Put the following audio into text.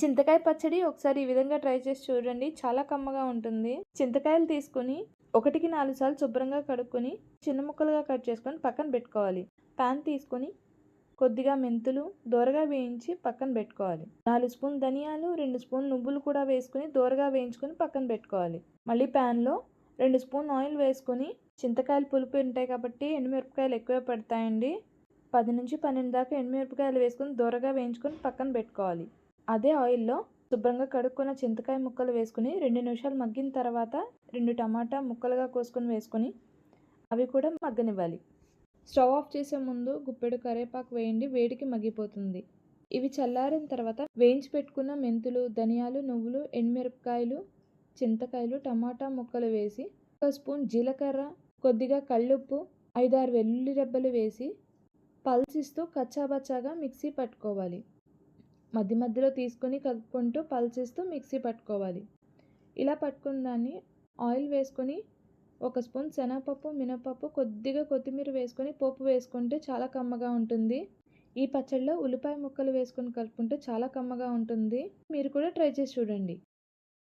చింతకాయ పచ్చడి ఒకసారి ఈ విధంగా ట్రై చేసి చూడండి. చాలా కమ్మగా ఉంటుంది. చింతకాయలు తీసుకొని ఒకటికి నాలుగు సార్లు శుభ్రంగా కడుక్కొని చిన్న ముక్కలుగా కట్ చేసుకొని పక్కన పెట్టుకోవాలి. ప్యాన్ తీసుకొని కొద్దిగా మెంతులు దోరగా వేయించి పక్కన పెట్టుకోవాలి. నాలుగు స్పూన్ ధనియాలు రెండు స్పూన్ నువ్వులు కూడా వేసుకొని దోరగా వేయించుకొని పక్కన పెట్టుకోవాలి. మళ్ళీ ప్యాన్లో రెండు స్పూన్ ఆయిల్ వేసుకొని చింతకాయలు పులుపు ఉంటాయి కాబట్టి ఎండుమిరపకాయలు ఎక్కువ పడతాయండి. పది నుంచి పన్నెండు దాకా ఎండుమిరపకాయలు వేసుకొని దోరగా వేయించుకొని పక్కన పెట్టుకోవాలి. అదే ఆయిల్లో శుభ్రంగా కడుక్కున్న చింతకాయ ముక్కలు వేసుకుని రెండు నిమిషాలు మగ్గిన తర్వాత రెండు టమాటా ముక్కలుగా కోసుకొని వేసుకొని అవి కూడా మగ్గనివ్వాలి. స్టవ్ ఆఫ్ చేసే ముందు గుప్పెడు కరివేపాకు వేయండి వేడికి మగ్గిపోతుంది. ఇవి చల్లారిన తర్వాత వేయించి పెట్టుకున్న మెంతులు ధనియాలు నువ్వులు ఎండుమిరపకాయలు చింతకాయలు టమాటా ముక్కలు వేసి ఒక స్పూన్ జీలకర్ర కొద్దిగా కళ్ళుప్పు ఐదారు వెల్లుల్లి రెబ్బలు వేసి పల్సిస్తూ కచ్చాబచ్చాగా మిక్సీ పట్టుకోవాలి. మధ్య మధ్యలో తీసుకొని కలుపుకుంటూ పల్చేస్తూ మిక్సీ పట్టుకోవాలి. ఇలా పట్టుకున్న దాన్ని ఆయిల్ వేసుకొని ఒక స్పూన్ శనగపప్పు మినపప్పు కొద్దిగా కొత్తిమీర వేసుకొని పోపు వేసుకుంటే చాలా కమ్మగా ఉంటుంది. ఈ పచ్చడిలో ఉల్లిపాయ ముక్కలు వేసుకొని కలుపుకుంటే చాలా కమ్మగా ఉంటుంది. మీరు కూడా ట్రై చేసి చూడండి.